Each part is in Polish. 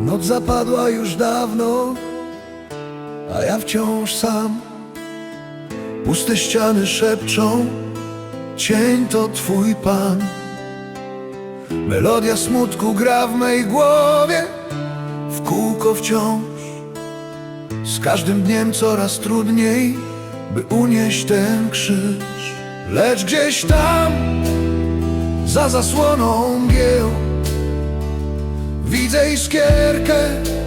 Noc zapadła już dawno, a ja wciąż sam. Puste ściany szepczą, cień to twój pan. Melodia smutku gra w mej głowie, w kółko wciąż. Z każdym dniem coraz trudniej, by unieść ten krzyż. Lecz gdzieś tam, za zasłoną mgieł, widzę iskierkę,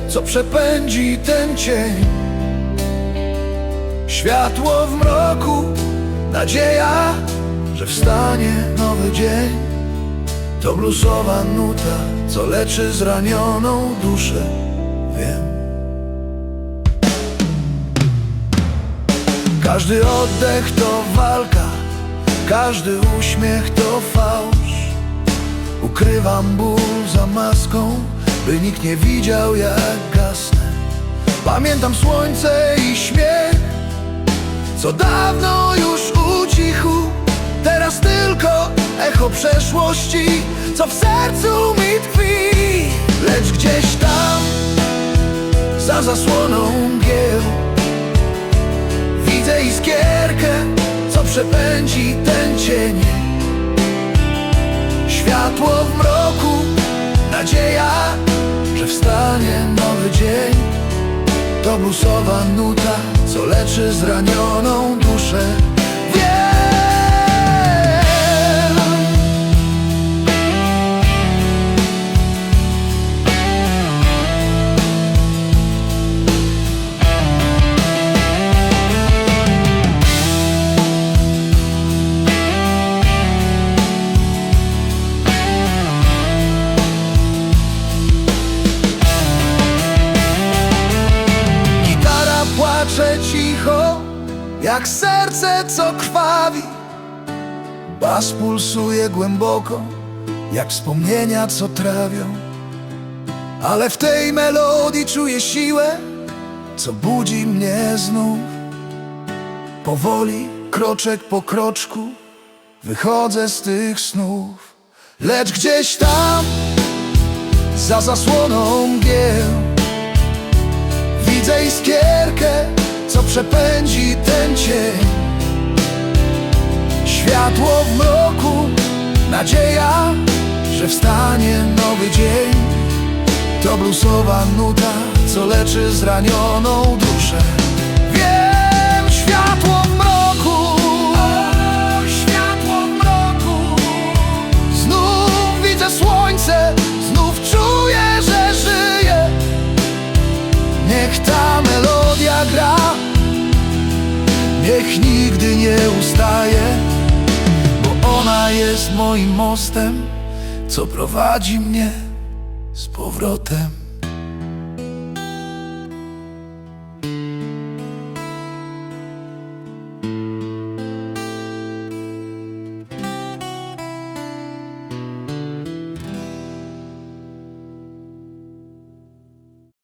co przepędzi ten cień. Światło w mroku, nadzieja, że wstanie nowy dzień. To bluesowa nuta, co leczy zranioną duszę, wiem. Każdy oddech to walka, każdy uśmiech to fałsz. Ukrywam ból za maską, by nikt nie widział jak gasnę. Pamiętam słońce i śmiech, co dawno już ucichł. Teraz tylko echo przeszłości, co w sercu mi tkwi. Lecz gdzieś tam, za zasłoną mgieł, Widzę iskierkę, co przepędzi ten cień Światło w mroku, To bluesowa nuta, co leczy zranioną duszę płacze cicho, jak serce co krwawi. Bas pulsuje głęboko, jak wspomnienia co trawią. Ale w tej melodii czuję siłę, co budzi mnie znów. Powoli, kroczek po kroczku, wychodzę z tych snów. Lecz gdzieś tam, za zasłoną mgieł przepędzi ten cień. Światło w mroku, nadzieja, że wstanie nowy dzień. To bluesowa nuta, co leczy zranioną duszę. Wiem, światło w mroku. Światło w mroku. Znów widzę słońce, znów czuję, że żyję. Niech ta Niech nigdy nie ustaje Bo ona jest moim mostem Co prowadzi mnie z powrotem